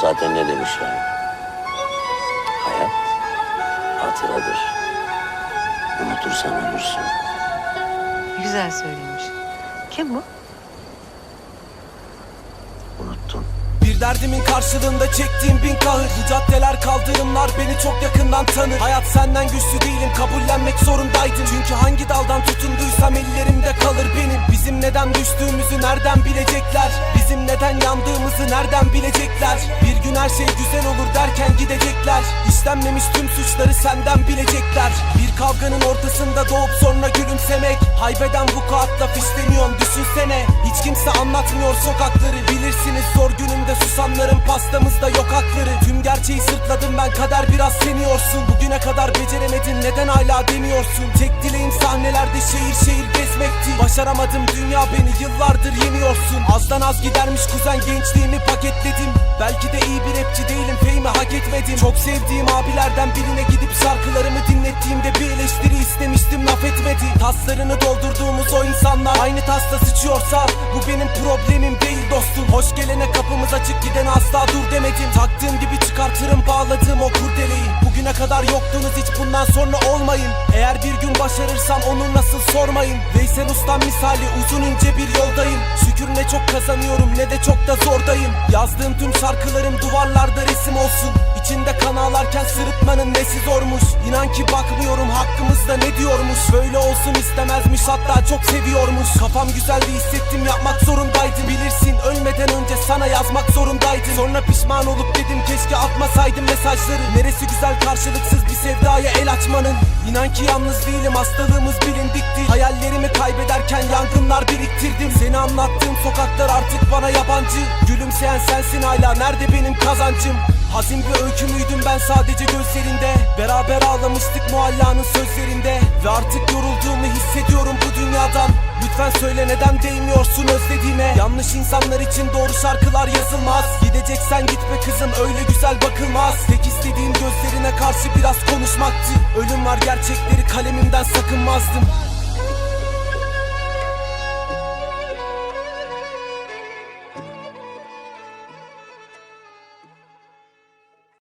Zaten ne demiş ya? Hayat hatıradır. Unutursan ölürsün. Güzel söylemiş. Kim bu? Unuttum. Bir derdimin karşılığında çektiğim bin kahır Bu caddeler kaldırımlar beni çok yakından tanır Hayat senden güçlü değilim kabullenmek zorundaydım Çünkü hangi neden düştüğümüzü nereden bilecekler? Bizim neden yandığımızı nereden bilecekler? Bir gün her şey güzel olur derken gidecekler. İşlenmemiş tüm suçları senden bilecekler. Bir kavganın ortasında doğup sonra gülümsemek. Haybeden vukuatla fişleniyorum düşünsene. Hiç kimse anlatmıyor sokakları Bilirsiniz. Zor günümde susanların pastamızda yok gerçeği sırtladım ben kader biraz seniyorsun Bugüne kadar beceremedin neden hala demiyorsun? Tek dileğim sahnelerde şehir şehir gezmekti. Başaramadım dünya beni yıllardır yeniyorsun Azdan az gidermiş kuzen gençliğimi paketledim. Belki de iyi bir rapçi değilim feymi hak etmedim. Çok sevdiğim abilerden birine gidip şarkılarımı dinlettiğimde Bir eleştiri istemiştim laf etmedi. Taslarını doldurduğumuz o insanlar Aynı tasta sıçıyorsa bu benim problemim değil dostum. Hoş gelene kapımız açık gidene asla dur demedim. Taktığım gibi kadar yoktunuz hiç bundan sonra olmayın. Eğer bir gün başarırsam onu nasıl sormayın. Veysel Ustam misali uzun ince bir yoldayım. Şükür ne çok kazanıyorum ne de çok da zordayım. Yazdığım tüm şarkılarım duvarlarda resim olsun. İçinde kan ağlarken sırıtmanın nesi zormuş? İnan ki bakmıyorum hakkımızda ne diyormuş? Böyle olsun istemezmiş hatta çok seviyormuş. Kafam güzeldi hissettim yapmak zorundaydım zorundaydım Sonra pişman olup dedim keşke atmasaydım mesajları. Neresi güzel karşılıksız bir sevdaya el açmanın? İnan ki yalnız değilim hastalığımız bilindikti Hayallerimi kaybederken yangınlar biriktirdim. Seni anlattığım sokaklar artık bana yabancı. Gülümseyen sensin hala nerede benim kazancım? Hazin bir öykü müydüm ben sadece gözlerinde? Beraber ağlamıştık muallanın sözlerinde. Ve artık yorulduğumu hissediyorum bu dünyadan. Lütfen söyle neden değmiyorsun özlediğime Yanlış insanlar için doğru şarkılar yazılmaz. Gideceksen git be kızım öyle güzel bakılmaz. Tek istediğim gözlerine karşı biraz konuşmaktı. Ölüm var gerçekleri kalemimden sakınmazdım